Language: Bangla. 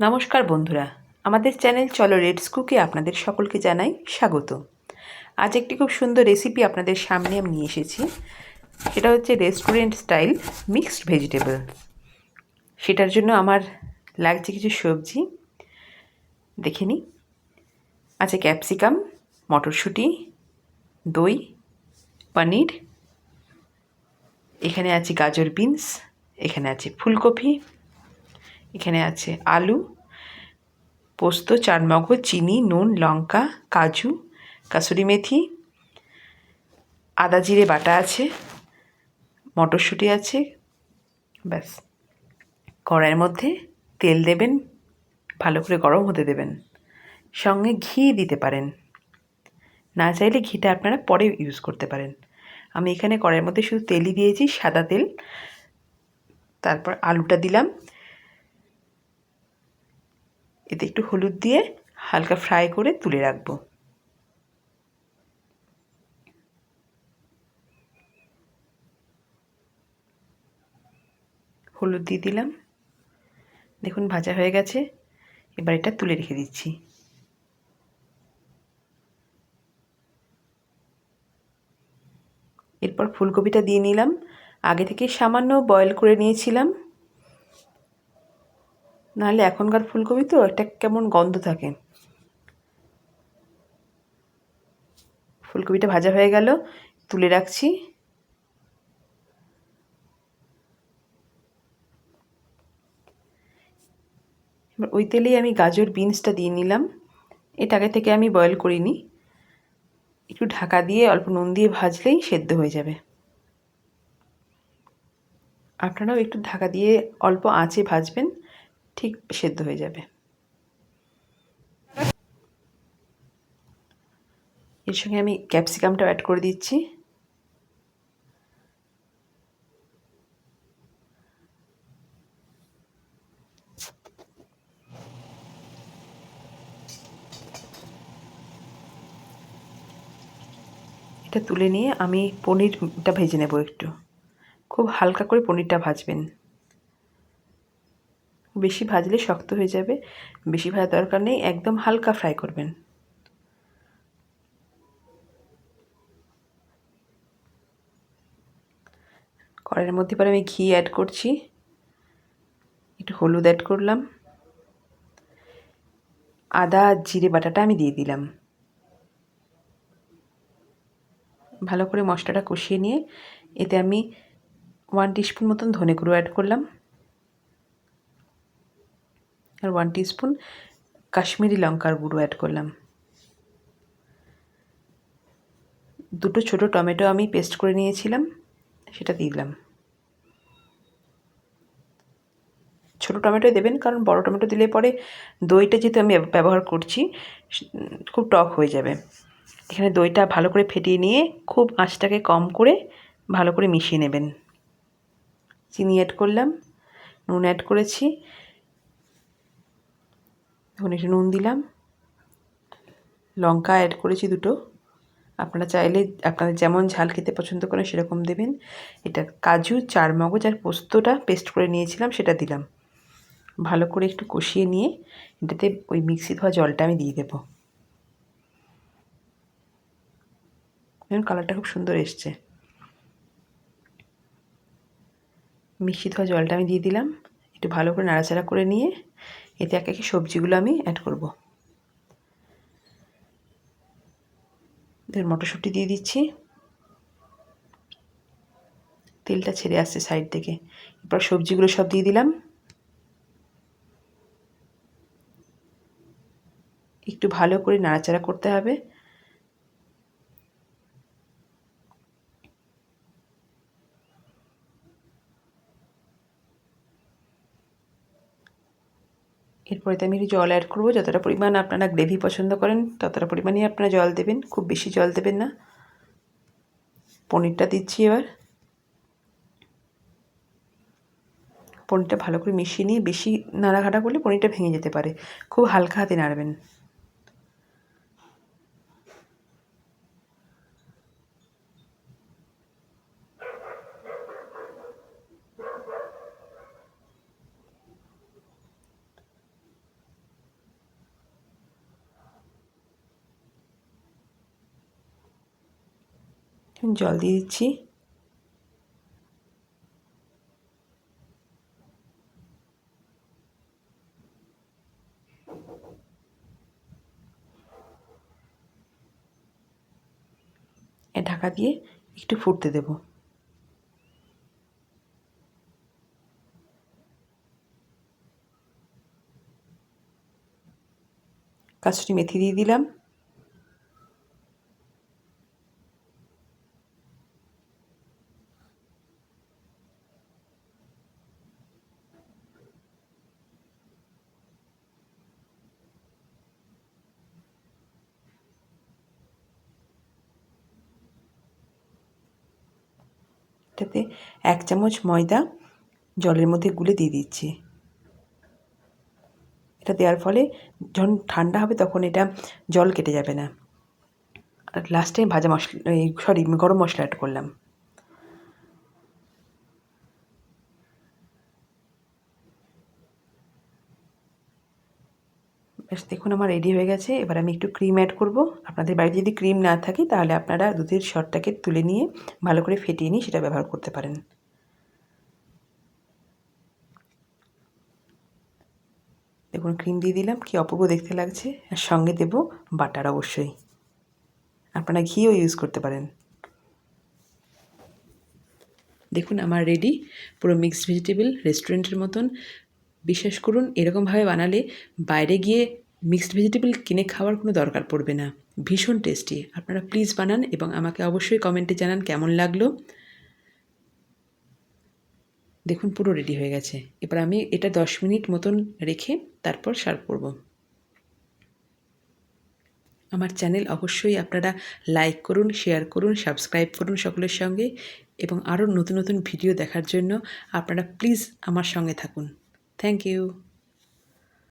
নমস্কার বন্ধুরা, আমাদের চ্যানেল চলো রেডস কুকে আপনাদের সকলকে জানাই স্বাগত। আজ একটি খুব সুন্দর রেসিপি আপনাদের সামনে আমি নিয়ে এসেছি। সেটা হচ্ছে রেস্টুরেন্ট স্টাইল মিক্সড ভেজিটেবল সেটার জন্য আমার লাগছে কিছু সবজি। দেখে নিই। আছে ক্যাপসিকাম মটরশুঁটি, দই, পনির। এখানে আছে গাজর বিনস এখানে আছে ফুলকপি। এখানে আছে আলু, পোস্ত, চারমগজ, চিনি, নুন, লঙ্কা, কাজু, কাসুরি মেথি, আদা জিরে বাটা আছে, মটরশুঁটি আছে, ব্যাস। কড়াইয়ের মধ্যে তেল দেবেন, ভালো করে গরম হতে দেবেন। সঙ্গে ঘি দিতে পারেন। না চাইলে ঘিটা আপনারা পরে ইউজ করতে পারেন। আমি এখানে কড়াইয়ের মধ্যে শুধু তেলই দিয়েছি, সাদা তেল। তারপর আলুটা দিলাম। এতে একটু হলুদ দিয়ে হালকা ফ্রাই করে তুলে রাখব। হলুদ দিয়ে দিলাম। দেখুন, ভাজা হয়ে গেছে। এবার এটা তুলে রেখে দিচ্ছি। এরপর ফুলকপিটা দিয়ে নিলাম। আগে থেকে সামান্য বয়েল করে নিয়েছিলাম। নাহলে এখনকার ফুলকপি তো একটা কেমন গন্ধ থাকে। ফুলকপিটা ভাজা হয়ে গেল, তুলে রাখছি। এবার ওই তেলেই আমি গাজর বিনসটা দিয়ে নিলাম। এটা আগে থেকে আমি বয়েল করিনি। একটু ঢাকা দিয়ে অল্প নুন দিয়ে ভাজলেই সেদ্ধ হয়ে যাবে। আপনারাও একটু ঢাকা দিয়ে অল্প আঁচে ভাজবেন। ঠিক সেদ্ধ হয়ে যাবে। এর সঙ্গে আমি ক্যাপসিকামটা অ্যাড করে দিচ্ছি। এটা তুলে নিয়ে আমি পনিরটা ভেজে নেব একটু। খুব হালকা করে পনিরটা ভাজবেন। বেশি ভাজলে শক্ত হয়ে যাবে। বেশি ভাজার দরকার নেই, একদম হালকা ফ্রাই করবেন। কড়াইয়ের মধ্যে পরে আমি ঘি অ্যাড করছি। একটু হলুদ অ্যাড করলাম। আদা, জিরে, বাটাটা আমি দিয়ে দিলাম। ভালো করে মশলাটা কষিয়ে নিয়ে এতে আমি ওয়ান টিস্পুন মতন ধনে গুঁড়ো অ্যাড করলাম। আর ওয়ান টিস্পুন কাশ্মীরি লঙ্কার গুঁড়ো অ্যাড করলাম। দুটো ছোট টমেটো আমি পেস্ট করে নিয়েছিলাম, সেটা দিয়ে দিলাম। ছোটো টমেটো দেবেন, কারণ বড় টমেটো দিলে পরে দইটা যেহেতু আমি ব্যবহার করছি খুব টক হয়ে যাবে। এখানে দইটা ভালো করে ফেটিয়ে নিয়ে খুব আঁচটাকে কম করে ভালো করে মিশিয়ে নেবেন। চিনি অ্যাড করলাম, নুন অ্যাড করেছি। এখন একটু নুন দিলাম। লঙ্কা অ্যাড করেছি দুটো। আপনারা চাইলে আপনাদের যেমন ঝাল খেতে পছন্দ করেন সেরকম দেবেন। এটা কাজু চার মগজ আর পোস্তটা পেস্ট করে নিয়েছিলাম, সেটা দিলাম। ভালো করে একটু কষিয়ে নিয়ে এটাতে ওই মিক্সি ধোয়া জলটা আমি দিয়ে দেবো। দেখুন কালারটা খুব সুন্দর এসছে। মিক্সি ধোয়া জলটা আমি দিয়ে দিলাম। একটু ভালো করে নাড়াচাড়া করে নিয়ে এতে এক একে সবজিগুলো আমি অ্যাড করব। এদের মটরশুঁটি দিয়ে দিচ্ছি। তেলটা ছেড়ে আসছে সাইড থেকে। এরপর সবজিগুলো সব দিয়ে দিলাম। একটু ভালো করে নাড়াচাড়া করতে হবে। এরপরে আমি একটু জল অ্যাড করব। যতটা পরিমাণ আপনারা গ্রেভি পছন্দ করেন, ততটা পরিমাণই আপনারা জল দেবেন। খুব বেশি জল দেবেন না। পনিরটা দিচ্ছি এবার। পনিরটা ভালো করে মিশিয়ে নিয়ে, বেশি নাড়াঘাটা করলে পনিরটা ভেঙে যেতে পারে। খুব হালকা হাতে নাড়বেন। জল দিয়ে দিচ্ছি। ঢাকা দিয়ে একটু ফুটতে দেব। কাসুরি মেথি দিয়ে দিলাম। এটাতে এক চামচ ময়দা জলের মধ্যে গুলে দিয়ে দিচ্ছি। এটা দেওয়ার ফলে যখন ঠান্ডা হবে তখন এটা জল কেটে যাবে না। আর লাস্টে ভাজা মশলা সরি গরম মশলা অ্যাড করলাম। ব্যাস দেখুন আমার রেডি হয়ে গেছে। এবার আমি একটু ক্রিম অ্যাড করব। আপনাদের বাড়িতে যদি ক্রিম না থাকে, তাহলে আপনারা দুধের শরটাকে তুলে নিয়ে ভালো করে ফেটিয়ে নিয়ে সেটা ব্যবহার করতে পারেন। দেখুন ক্রিম দিয়ে দিলাম। কি অপূর্ব দেখতে লাগছে। আর সঙ্গে দেব বাটার অবশ্যই। আপনারা ঘিও ইউজ করতে পারেন। দেখুন, আমার রেডি পুরো মিক্সড ভেজিটেবল রেস্টুরেন্টের মতন। বিশ্বাস করুন, এরকমভাবে বানালে বাইরে গিয়ে মিক্সড ভেজিটেবল কিনে খাওয়ার কোনো দরকার পড়বে না। ভীষণ টেস্টি আপনারা প্লিজ বানান এবং আমাকে অবশ্যই কমেন্টে জানান কেমন লাগল। দেখুন, পুরো রেডি হয়ে গেছে। এবার আমি এটা দশ মিনিট মতন রেখে তারপর সার্ভ করব। আমার চ্যানেল অবশ্যই আপনারা লাইক করুন শেয়ার করুন সাবস্ক্রাইব করুন সকলের সঙ্গে এবং আরও নতুন নতুন ভিডিও দেখার জন্য আপনারা প্লিজ আমার সঙ্গে থাকুন। Thank you.